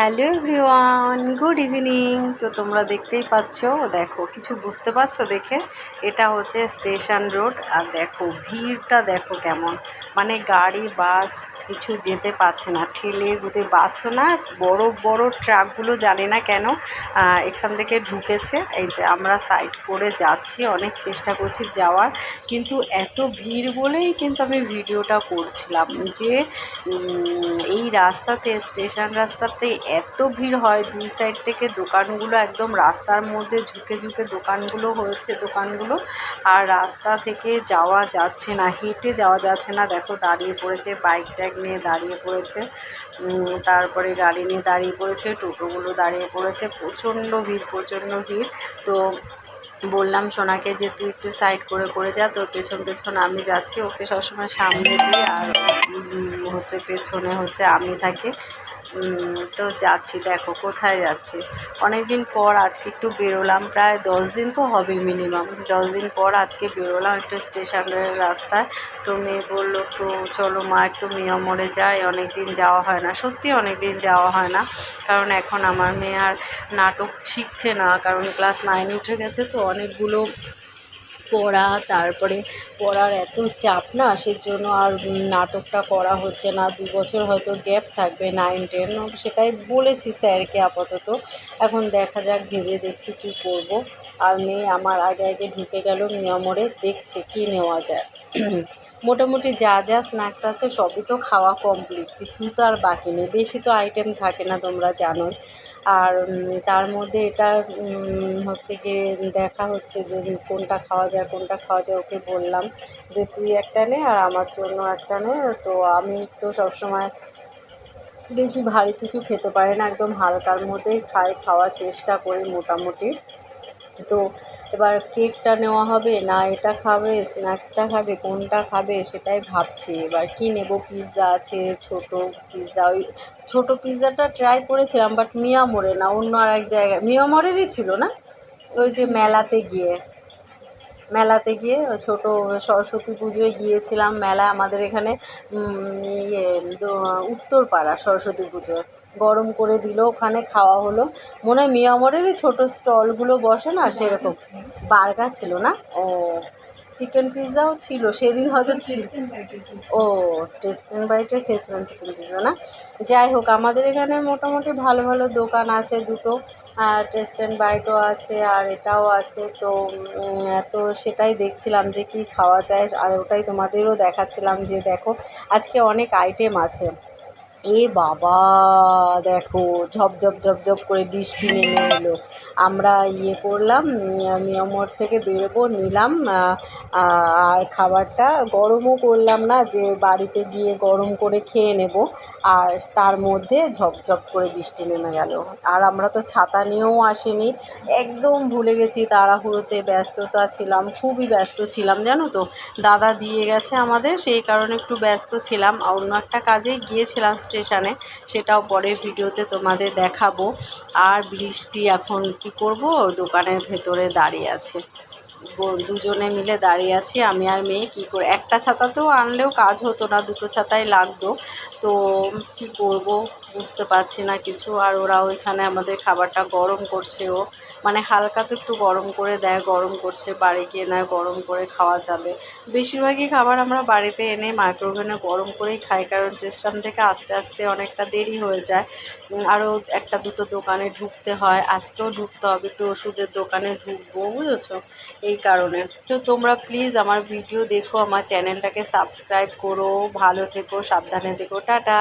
Hello everyone, good evening. তো তোমরা দেখতেই পাচ্ছ, দেখো, কিছু বুঝতে পারছ দেখে? এটা হচ্ছে স্টেশন রোড, আর দেখো, ভিড়টা দেখো কেমন। মানে গাড়ি, বাস কিছু যেতে পারছে না। ঠেলে গুঁতে বাস তো না, বড় বড় ট্রাকগুলো জানে না কেন এখান থেকে ঢুকেছে। এই যে আমরা সাইড করে যাচ্ছি, অনেক চেষ্টা করছি যাওয়ার, কিন্তু এত ভিড় বলেই কিন্তু আমি ভিডিওটা করছিলাম যে এই রাস্তাতে, স্টেশন রাস্তাতে এত ভিড় হয়, দুই সাইড থেকে দোকানগুলো একদম রাস্তার মধ্যে ঝুঁকে ঝুঁকে দোকানগুলো হয়েছে, দোকানগুলো। আর রাস্তা থেকে যাওয়া যাচ্ছে না, হেঁটে যাওয়া যাচ্ছে না। দেখো, দাঁড়িয়ে পড়েছে বাইক ট্যাগ নিয়ে দাঁড়িয়ে পড়েছে। তারপরে গাড়ি নিয়ে দাঁড়িয়ে পড়েছে, টোটোগুলো দাঁড়িয়ে পড়েছে। প্রচণ্ড ভিড় প্রচণ্ড ভিড়। তো বললাম সোনাকে যে, তুই একটু সাইড করে করে যা, তোর পেছন পেছন আমি যাচ্ছি। ওকে সবসময় সামনে দিই আর হচ্ছে পেছনে হচ্ছে আমি থাকি। তো যাচ্ছি, দেখো কোথায় যাচ্ছি। অনেক দিন পর আজকে একটু বেরোলাম, প্রায় দশ দিন তো হবে মিনিমাম দশ দিন পর আজকে বেরোলাম একটু স্টেশনের রাস্তায়। তো মেয়ে বলল, তো চলো মা, একটু মিয়ামরে যাই অনেক দিন যাওয়া হয় না। সত্যি অনেক দিন যাওয়া হয় না, কারণ এখন আমার মেয়ে আর নাটক শিখছে না, কারণ ক্লাস নাইনে উঠে গেছে তো অনেকগুলো পড়া, তারপরে পড়ার এত চাপ না, সেজন্য আর নাটকটা করা হচ্ছে না। দু বছর হয়তো গ্যাপ থাকবে নাইন টেন সেটাই বলেছি স্যারকে আপাতত। এখন দেখা যাক, ভেবে দেখছি কি করব। আর মেয়ে আমার আগে আগে ঢুকে গেল মিয়ামরে দেখছে কি নেওয়া যায়। মোটামুটি যা যা স্ন্যাক্স আছে সবই তো খাওয়া কমপ্লিট কিছুই তো আর বাকি নেই। বেশি তো আইটেম থাকে না তোমরা জানোই। আর তার মধ্যে এটা হচ্ছে গিয়ে দেখা হচ্ছে যে কোনটা খাওয়া যায়, কোনটা খাওয়া যায়, ওকে বললাম যে তুই একটা নে আর আমার জন্য একটা নে। তো আমি তো সবসময় বেশি ভারী কিছু খেতে পারি না। একদম হালকার মধ্যেই খাই, খাওয়ার চেষ্টা করি মোটামুটি। তো এবার কেকটা নেওয়া হবে, না এটা খাবে, স্ন্যাক্সটা খাবে, কোনটা খাবে সেটাই ভাবছি। এবার কী নেব? পিৎজা আছে, ছোট পিৎজা, ওই ছোটো পিৎজাটা ট্রাই করেছিলাম বাট মিয়া মিয়ামোরে না, অন্য আর এক জায়গায়, মিয়া মোড়েরই ছিল না? ওই যে মেলাতে গিয়ে। মেলাতে গিয়ে ছোট সরস্বতী পুজোয় গিয়েছিলাম মেলা আমাদের এখানে ইয়ে উত্তরপাড়া সরস্বতী পুজোয়। গরম করে দিল, ওখানে খাওয়া হলো। মনে হয় মিয়ামরেরই ছোটো স্টলগুলো বসে না, সেরকম। বার্গার ছিল না? ও চিকেন পিৎজাও ছিল, সেদিন হয়তো ছিল ও টেস্ট বাইটে খেয়েছিলাম চিকেন পিৎজা না? যাই হোক, আমাদের এখানে মোটামুটি ভালো ভালো দোকান আছে দুটো টেস্ট অ্যান্ড বাইটও আছে, আর এটাও আছে, তো তো সেটাই দেখছিলাম যে কি খাওয়া যায়, আর ওটাই তোমাদেরও দেখাচ্ছিলাম যে দেখো, আজকে অনেক আইটেম আছে। এ বাবা, দেখো, ঝপ ঝপ ঝপ ঝপ করে বৃষ্টি নেমে এলো। আমরা ইয়ে করলাম মিয়ামোড় থেকে বেরোবো, নিলাম আর খাবারটা গরমও করলাম না, যে বাড়িতে গিয়ে গরম করে খেয়ে নেব। আর তার মধ্যে ঝপঝপ করে বৃষ্টি নেমে গেল। আর আমরা তো ছাতা নিয়েও আসিনি। একদম ভুলে গেছি তাড়াহুড়োতে ব্যস্ততা ছিলাম, খুবই ব্যস্ত ছিলাম, জানো তো? দাদা দিয়ে গেছে আমাদের, সেই কারণে একটু ব্যস্ত ছিলাম। অন্য একটা কাজে গিয়েছিলাম স্টেশনে, সেটাও পরের ভিডিওতে তোমাদের দেখাবো। আর বৃষ্টি এখন কি করব? দোকানের ভেতরে দাঁড়িয়ে আছে। দুজনে মিলে দাঁড়িয়ে আছি, আমি আর মেয়ে, কী করে? একটা ছাতাতেও আনলেও কাজ হতো না, দুটো ছাতাই লাগতো। তো কি করব? বুঝতে পারছি না কিছু। আর ওরা ওইখানে আমাদের খাবারটা গরম করছে ও। মানে হালকা তো একটু গরম করে দেয়, গরম করছে, বাড়ি গিয়ে নয় গরম করে খাওয়া যাবে। বেশিরভাগই খাবার আমরা বাড়িতে এনে মাইক্রোওভেনে গরম করেই খাই, কারণ স্টেশন থেকে আস্তে আস্তে অনেকটা দেরি হয়ে যায়। আরও একটা দুটো দোকানে ঢুকতে হয়, আজকেও ঢুকতে হবে, একটু ওষুধের দোকানে ঢুকবো, বুঝেছ? এই কারণে। তো তোমরা প্লিজ আমার ভিডিও দেখো, আমার চ্যানেলটাকে সাবস্ক্রাইব করো, ভালো থেকো, সাবধানে থেকো, টাটা!